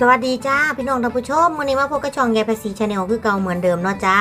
สวัสดีจ้าพี่น้องท่านผู้ชมมื้อนี้มาพบกับช่องยายภาษีชาแนลคือเก่าเหมือนเดิมเนาะจ้า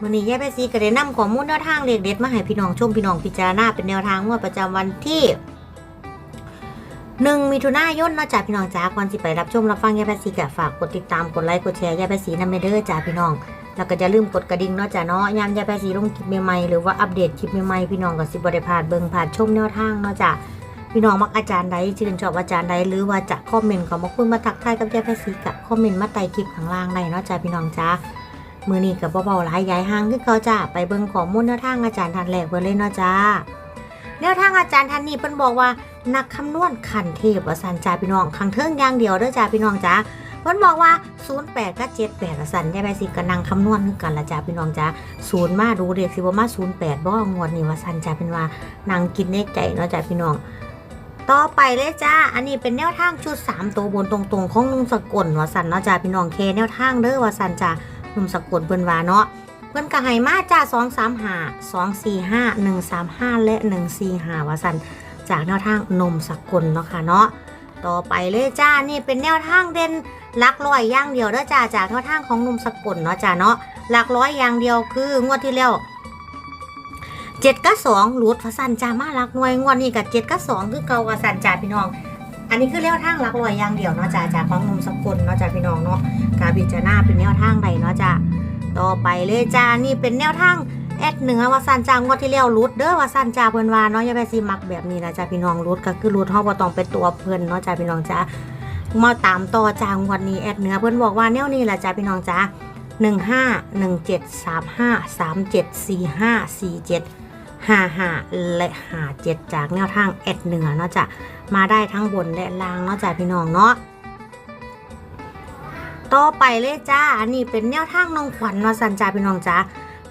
มื้อนี้ยายภาษีก็ได้นำข้อมูลแนวทางเลขเด็ดมาให้พี่น้องชมพี่น้องพิจารณาเป็นแนวทางงวดประจำวันที่1มิถุนายนเนาะจ้าพี่น้องจ้าก่อนสิไปรับชมรับฟังยายภาษีก็ฝากกดติดตามกดไลค์กดแชร์ยายภาษีนำไปเด้อจ้าพี่น้องแล้วก็อย่าลืมกดกระดิ่งเนาะจ้าเนาะยามยายภาษีลงคลิปใหม่ๆหรือว่าอัปเดตคลิปใหม่ๆพี่น้องก็สิบ่ได้พลาดเบิ่งผ่านชมแนวทางเนาะจ้า พี่น้องมักอาจารย์ใดชื่นชอบอาจารย์ใดหรือว่าจะคอมเมนต์เขามาคุยมาทักทายกับยายภาษีกับคอมเมนต์มาใต้คลิปข้างล่างได้เนาะจ้าพี่น้องจ้ามือนี้กับเบาๆหลายย้ายห่างคือเขาจ้าไปเบิ่งข้อมูลแนวทางอาจารย์ทันแรกเบิ่งเลยเนาะจ้าแนวทางอาจารย์ทันนี้เพิ่นบอกว่านักคำนวณขันเทพว่าสันจ้าพี่น้องขังเทิงอย่างเดียวเด้อจ้าพี่น้องจ้าเพิ่นบอกว่า 08กับ78ว่าสันยายภาษีก็นั่งคำนวณกันละจ้าพี่น้องจ้าศูนย์มาดูเด็กสิบ่มา08บ่งวดนี้ว่าสันจ้าเป็นว่านั่งกินเนกใจเนาะจ้าพี่น้อง ต่อไปเลยจ้า อันนี้เป็นแนวทางชุด 3 ตัวบนตรงๆ ของนุ่มสกลวสันเนาะจ้าพี่น้องเคแนวทางเด้อวสันจ้านุ่มสกลเพิ่นว่าเนาะเพิ่นก็ให้มาจ้า2 3 5 2 4 5 1 3 5และ1 4 5วาสันจากแนวทางนมสกลเนาะค่ะเนาะต่อไปเลยจ้านี่เป็นแนวทางเด่นหลักร้อยอย่างเดียวเด้อจ้าจากแนวทางของนมสกลเนาะจ้าเนาะหลักร้อยอย่างเดียวคืองวดที่แล้ว เจ็ดกับสองหลุดพระสันจามาหลักหน่วยงวดนี้กับเจ็ดกับสองคือเก่ากับสันจ่าพี่น้อง อันนี้คือแนวทางหลักร้อยอย่างเดียวเนาะจ้าจากของหนุ่มสกุลเนาะจ้าพี่น้องเนาะกาบิจานาเป็นแนวทางใดเนาะจ้าต่อไปเลยจ้านี่เป็นแนวทางแอดเหนือว่าสันจางวดที่แล้วรุดเด้อว่าสันจ่าเพิ่อนว่าเนาะอย่าไปสิมักแบบนี้นะจ้าพี่น้องรุดก็คือรุดเฮาบ่ต้องไปตัวเพิ่อนเนาะจ้าพี่น้องจ้ามาตามต่อจางวันนี้แอดเหนือเพิ่อนบอกว่าแนวนี้แหละจ้าพี่น้องจ้าหนึ่งห้าหนึ่งเจ็ดสามห้าสามเจ็ดสี่ห้าสี่เจ็ด ห้าห้าและหาเจ็ดจากแนวทางแอดเหนือเนาะจ้ะมาได้ทั้งบนและล่างเนาะจ้ะพี่น้องเนาะต่อไปเลยจ้า อันนี้เป็นแนวทางน้องขวัญเนาะสันจ้าพี่น้องจ้า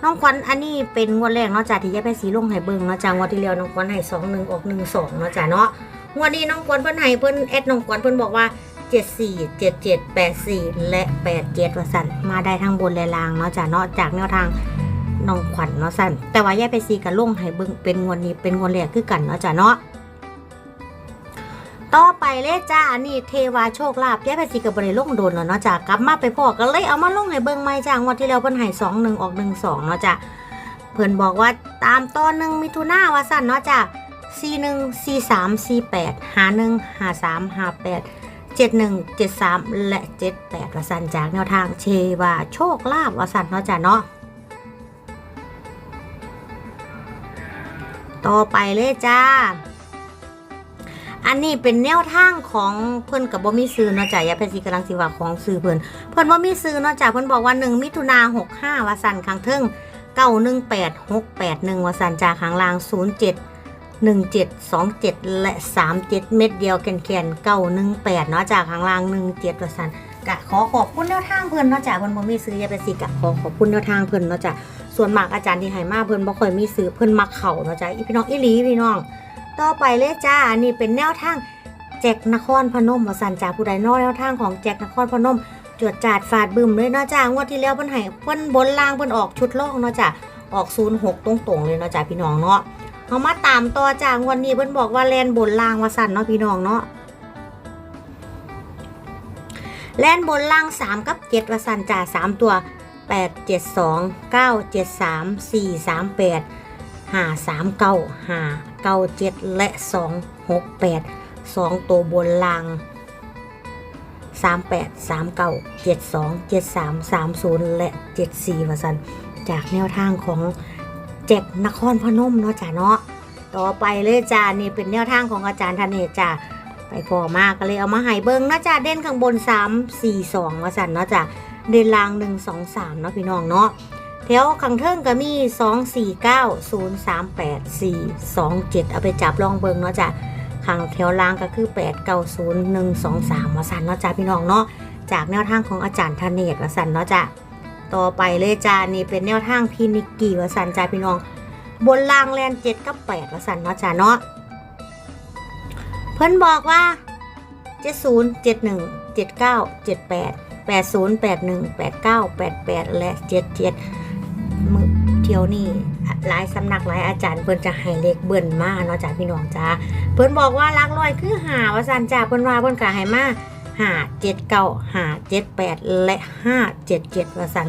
น้องขวัญอันนี้เป็นงวดแรกเนาะจ้ะที่ยายไปสีลงให้เบิ่งเนาะจ้างวดที่แล้วน้องขวัญให้สองหนึ่งออกหนึ่งสองเนาะจ้ะเนาะงวดนี้น้องขวัญเพิ่นให้เพิ่นแอดน้องขวัญเพิ่นบอกว่าเจ็ดสี่เจ็ดเจ็ดแปดสี่และแปดเจ็ดว่าสันมาได้ทั้งบนและล่างเนาะจ้ะเนาะจากแนวทาง น้องขวัญเนาะสั่นแต่ว่าย่ไปซีกับลุงให้เบิ่งเป็นงวดนี้เป็นงวดแรกคือกันเนาะจ้ะเนาะต่อไปเลยจ้าอันนี้เทวาโชคลาภย่ไปซีกับบริลุงโดนแล้วเนาะจ้ะกลับมาไปพอก็เลยเอามาลุงให้เบิ่งใหม่จ้างวดที่แล้วเพิ่นให้สองหนึ่งออกหนึ่งสองเนาะจ้ะเพิ่นบอกว่าตามตอนหนึ่งมิถุนาว่าสั่นเนาะจ้ะสี่หนึ่งสี่สามสี่แปดหาหนึ่งหาสามหาแปดเจ็ดหนึ่งเจ็ดสามและเจ็ดแปดวสันจากแนวทางเทวาโชคลาภวสันเนาะจ้ะเนาะ ต่อไปเลยจ้า อันนี้เป็นแนวทางของเพิ่อนกับบ่มีซื้อเนาะจ้ะยาเพชรีกำลังสิว่าของซื้อเพิ่อนเพิ่อนบ่มีซื้อเนาะจ้ะเพิ่อนบอกว่า1มิถุนา65ว่าวสั่นข้างเทิง918681ว่าสันจ้าข้างล่าง07 1727และ37เจ็ดเม็ดเดียวแก่นๆ918เนาะจ้ะข้างล่าง17ว่าสันกะขอขอบคุณแนวทางเพิ่อนเนาะจ้ะเพิ่นบ่มีซื้อยาเพชรีกะขอขอบคุณแนวทางเพิ่อนเนาะจ้ะ ส่วนมากอาจารย์ที่ให้มาเพิ่นบ่ค่อยมีซื้อเพิ่นมักเข่าเนาะจ้ะอีพี่น้องอีหลีพี่น้อง ต่อไปเลยจ้าอันนี้เป็นแนวทางแจ็คนครพนมว่าสันจ้าผู้ใดนอกแนวทางของแจ็คนครพนมจวดจาดฟาดบึมเลยเนาะจ้างวดที่แล้วเพิ่นให้เพิ่นบนล่างเพิ่นออกชุดล่องเนาะจ้ะออก06ตรงๆเลยเนาะจ้ะพี่น้องเนาะเอามาตามต่อจ้างวันนี้เพิ่นบอกว่าแลนบนล่างว่าสันเนาะพี่น้องเนาะแลนบนล่าง3กับ7ว่าสันจ้า3ตัว 8 7 2 9 7 3 4 3 8ห้าสามเก้าหาเก้าเจ็ดและสองหกแปดสองตัวบนลางสามแปดสามเก้าเจ็ดสองเจ็ดสามสามศูนย์และเจ็ดสี่วสันจากแนวทางของเจ็กนครพนมเนาะจ้ะเนาะต่อไปเลยจ้านี่เป็นแนวทางของอาจารย์ธเนศจ้าไปพอมากก็เลยเอามาให้เบิ้งเนาะจ้าเด่นข้างบนสามสี่สองวสันเนาะจ้า เดนลางหนึ่งสองสามเนาะพี่น้องเนาะแถวขังเทิงก็มี2 4 9 0 3 8 4 2 7เจ็ดเอาไปจับลองเบิงเนาะจ้ะขังแถวล่างก็คือ8 9 0 1 2 3วสันเนาะจ้ะพี่น้องเนาะจากแนวทางของอาจารย์ธเนศวสันเนาะจ้ะต่อไปเลยจ้านี่เป็นแนวทางพินิกกี้วสันจ้ะพี่น้อง บนล่างแลน7กับ8วสันเนาะจ้ะเนาะเพิ่นบอกว่า70 71 79 78 80 81 89 88 และ 77มือเที่ยวนี่หลายสำนักหลายอาจารย์เพิ่นจะให้เลขเบิ่นมาเนาะจ้าพี่น้องจ้าเพิ่นบอกว่าหลักร้อยคือหาว่าซั่นจ้าเพิ่นว่าเพิ่นก็ให้มาหห้าเจ็ดเก้าหาเจ็ดแปดและห้าเจ็ดเจ็ดว่าสัน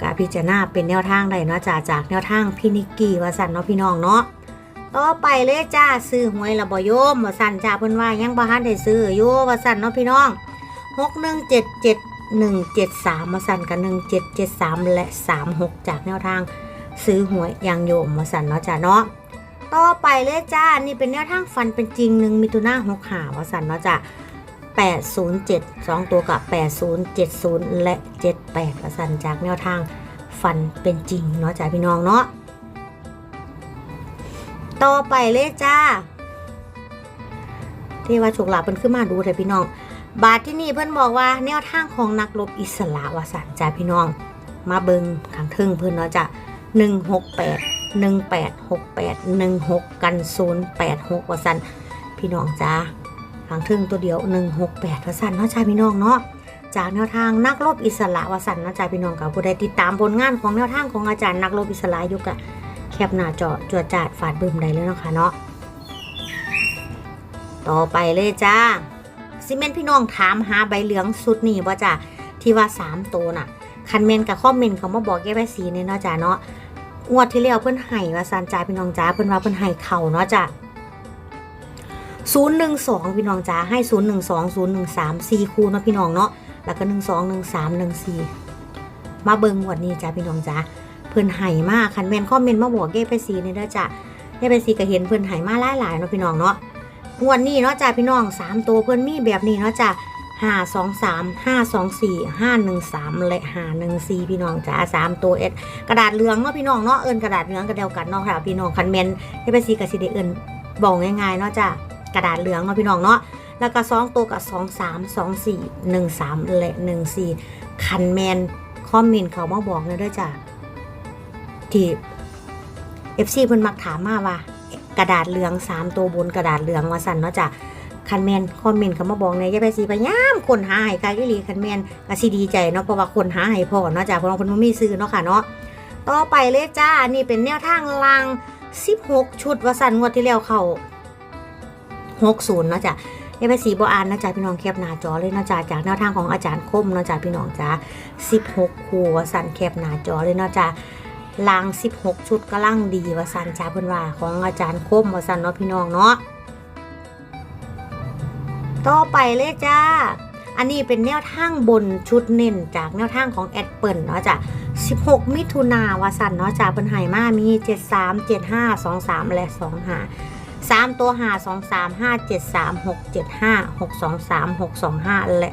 กาพิจารณาเป็นแนวทางใดเนาะจ้าจากแนวทางพี่นิกกี้ว่าสันเนาะพี่น้องเนาะต่อไปเลยจ้าซื้อหวยระบโยมว่าสันจ้าเพิ่นว่ายังบ่ทันได้ซื้ออยู่ว่าสันเนาะพี่น้องหกหนึ่งเจ็ดเจ็ด หนึ่งเจ็ดสามมาสั่นกับหนึ่งเจ็ดเจ็ดสามและสามหกจากแนวทางซื้อหวยยางโยมมาสั่นเนาะจ้าเนาะต่อไปเลยจ้า นี่เป็นแนวทางฟันเป็นจริงหนึ่งมิถุนาหกหาวสันเนาะจ้ะ807 2 ตัวกับ 8070 และ 78วสันจากแนวทางฟันเป็นจริงเนาะจ้าพี่น้องเนาะ ต่อไปเลยจ้า เทวาโชคลาภเพิ่นขึ้นมาดูแต่พี่น้อง บาทที่นี่เพิ่อนบอกว่าแนวทางของนักรบอิสระวสันจ้าพี่น้อง มาเบิงขังทึ่งเพิ่อนเนาะจ้ะ168 1868 16กัน086ว่าสันพี่น้องจ้าทางทึ่งตัวเดียว168ว่าสันเนาะจ้าพี่น้องเนาะจากแนวทางนักรบอิสระวาสันเนาะจ้าพี่น้องกับผู้ใดติดตามผลงานของแนวทางของอาจารย์นักรบอิสระอยู่กะแคบหน้าจอจวดจาดฝาดบึมได้เลยเนาะค่ะเนาะต่อไปเลยจ้า ซิเมนพี่น้องถามหาใบเหลืองสุดนี่ว่าจ้าที่ว่า3ตัวน่ะคันเมนกับคอมเมนเขามาบอกแก้ใบสีเนี่ยเนาะจ้าเนาะงวดที่แล้วเพิ่นให้ว่าซันจ้าพี่น้องจ้าเพิ่นว่าเพิ่นให้เข่าเนาะจ้ะศูนย์หนึ่งสองพี่น้องจ้าให้ศูนย์หนึ่งสองศูนย์หนึ่งสามสี่คู่เนาะพี่น้องเนาะแล้วก็หนึ่งสองหนึ่งสามหนึ่งสี่มาเบิงงวดนี้จ้าพี่น้องจ้าเพิ่นให้มากคันแม่นคอมเมนมาบอกเก้ไปสีนี่เด้อจ้ะเก้ไปสีก็เห็นเพิ่นให้มากหลายๆเนาะพี่น้องเนาะ งวดนี้เนาะจ้าพี่น้องสามตัวเพิ่อนมีแบบนี้เนาะจ้ะห้าสองสามห้าสองสี่ห้าหนึ่งสามและห้าหนึ่งสี่พี่น้องจ้าสามตัวเอ็ดกระดาษเหลืองเนาะพี่น้องเนาะเอินกระดาษเหลืองก็เดียวกันเนาะค่ะพี่น้องคันเมนให้ไปซีกับซีเดเอินบอกง่ายๆเนาะจ้ะกระดาษเหลืองเนาะพี่น้องเนาะแล้วก็สองตัวกับสองสามสองสี่หนึ่งสามและหนึ่งสี่คันแมนคอมเมนต์เขามาบอกเลยด้วยจ้ะที่เอฟซีเพิ่นมักถามมาว่า กระดาษเหลืองสามตัวบนกระดาษเหลืองว่าสั่นเนาะจ้ะคันแมนคอมเมนต์เขามาบอกในยายไปซีพยายามคนหาให้กายลีคันแมนก็สิดีใจเนาะเพราะว่าคนหาให้พ่อเนาะจ้ะเพราะว่าเพิ่นบ่มีซื้อเนาะค่ะเนาะต่อไปเลยจ้านี่เป็นแนวทางลาง 16 ชุดวสันงวดที่แล้วเขา60เนาะจ้ะเอฟซีบออ่านนะจ๊ะพี่น้องแคปหน้าจอเลยเนาะจ้ะจากแนวทางของอาจารย์คมเนาะจ้ะพี่น้องจ้า16 คู่วสันแคปหน้าจอเลยเนาะจ้ะ ลาง 16 ชุดก็ล่างดีวสันจ้าเพิ่นว่าของอาจารย์คมวสันเนาะพี่น้องเนาะต่อไปเลยจ้า อันนี้เป็นแนวทางบนชุดเน้นจากแนวทางของแอดเปิลเนาะจ้ะ16 มิถุนาวาสันเนาะจ้าเพิ่นให้มามี 73 75 23 และ 25 3 ตัว 5 2 3 5 7 3 6 7 5 6 2 3 6 2 5 และ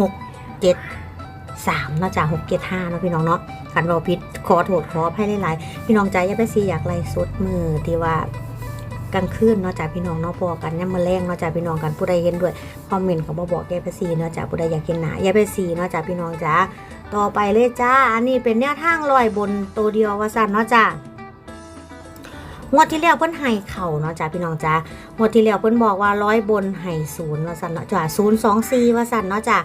6 7 3เนาะจ้า6 7 5เนาะพี่น้องเนาะ คันเราผิดขอโทษขออภัยหลายๆพี่น้องใจอย่าไปซีอยากไล่สุดมือที่ว่ากลางคืนเนาะจ้าพี่น้องเนาะพอกันเนี่ยมาแรงเนาะจ้าพี่น้องกันผู้ใดเห็นด้วยคอมเมนต์เขามาบอกแยาไปซีเนาะจ้าผู้ใดอยากเห็นหนาอย่าไปซีเนาะจ้าพี่น้องจ้าต่อไปเลยจ้า อันนี้เป็นแนวทางลอยบนตัวเดียวว่าสันเนาะจ้างวดที่แล้วเพิ่นให้เข่าเนาะจ้าพี่น้องจ้างวดที่แล้วเพิ่นบอกว่าร้อยบนให้ศูนย์ว่าสันเนาะจ้าศูนย์สองสี่ว่าสันเนาะจ้า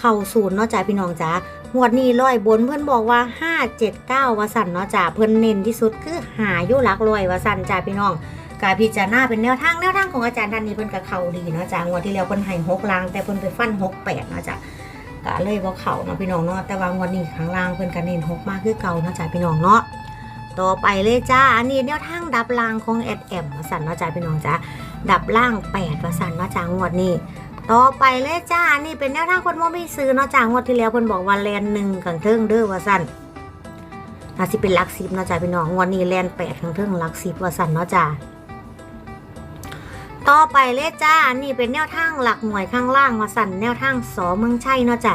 เข่าศูนย์เนาะจ้าพี่น้องจ้างวดนี้ร้อยบนเพิ่อนบอกว่าห้าเจ็ดเก้าว่าสันเนาะจ้าเพิ่อนเน้นที่สุดคือหายุหลักลอยวาสันจ้าพี่น้องกาพิจารณาเป็นแนวทางแนวทางของอาจารย์ท่านนี้เพิ่นกับเข่าดีเนาะจ้างวดที่แล้วเพิ่นให้หกลาง แต่เพิ่นไปฟันหกแปดเนาะจ้าก็เลยบ่เขาเนาะพี่น้องเนาะแต่ว่างวันนี้ข้างล่างเพิ่นก็เน้นหกมากคือเก่าเนาะจ้ะพี่น้องเนาะต่อไปเลยจ้าอันนี้แนวทางดับล่างของแอดแอมว่าสั่นเนาะจ้ะพี่น้องจ้าดับล่างแปดว่าสั่นเนาะจ้างวดนี้ ต่อไปเลยจ้านนี้เป็นแนวทางคนบ่มีซื้อเนาะจ้างวดที่แล้วเพิ่นบอกว่าแลนหนึ่งขังเทิงเด้อว่าสั่นน่าสิเป็นลักสิบเนาะจ้ะพี่น้องงวันนี้แลนแปดขังเทิงลักสิบว่าสั่นเนาะจ้าต่อไปเลยจ้า นี่เป็นแนวทางหลักหน่วยข้างล่างมาสั่นแนวทางสอเมืองชัยเนาะจ้ะ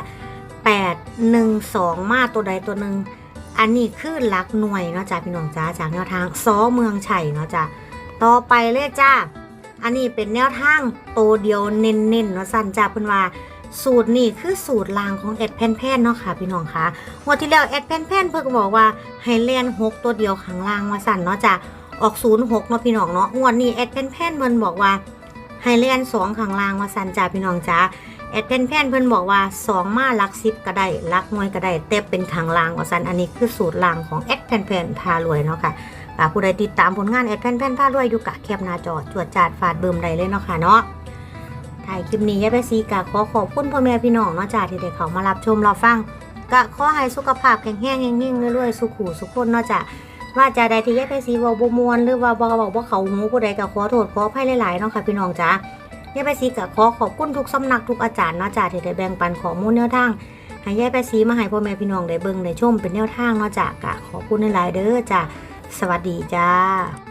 แปดหนึ่งสองมาตัวใดตัวหนึ่งอันนี้คือหลักหน่วยเนาะจ้ะพี่น้องจ้าจากแนวทางสอเมืองชัยเนาะจ้ะต่อไปเลยจ้า อันนี้เป็นแนวทางตัวเดียวเน้นๆเนาะสั่นจ้าเพิ่นว่าสูตรนี่คือสูตรลางของเอ็ดแพนแพนเนาะค่ะพี่น้องคะงวันที่แล้วเอ็ดแพนแพนเพิ่นบอกว่าให้เล่นหกตัวเดียวข้างลางมาสั่นเนาะจ้ะออกศูนย์หกเนาะพี่น้องเนาะงวดนี้แอดเพนแพนเพิ่นบอกว่าให้เล่นสองข้างลางว่าสันจ่าพี่น้องจ้าแอดเพนแพนเพิ่นบอกว่าสองมาลักซิปก็ได้ลักหน่วยก็ได้แต่เป็นข้างลางว่าสันอันนี้คือสูตรลางของแอดเพนแพนพารวยเนาะค่ะอ่า ผู้ใดติดตามผลงานแอดเพนแพนพารวยอยู่กะแคบหน้าจอจวดจาดฟาดเบิ่มได้เลยเนาะค่ะเนาะถ้ายคลิปนี้ยายไปซีกะขอขอบคุณพ่อแม่พี่น้องเนาะจ้าที่ได้เขามารับชมเราฟังกะขอให้สุขภาพแข็งแรงแนิ่งๆรวยๆสุขุสุขคนเนาะจ้าว่าจะใดที่ยายไปซีเว้าบมวนหรือว่าบ่บอกว่าเขาหูผู้ใดก็ขอโทษขออภัยหลายๆเนาะค่ะพี่น้องจ้ายายไปซีกะขอขอบคุณทุกสำนักทุกอาจารย์เนาะจ้าที่ได้แบ่งปันข้อมูลแนวทางให้ยายไปซีมาให้พ่อแม่พี่น้องได้เบิ่งได้ชมเป็นแนวทางเนาะจ้ากะขอบคุณหลายๆเด้อจ้า สวัสดีจ้า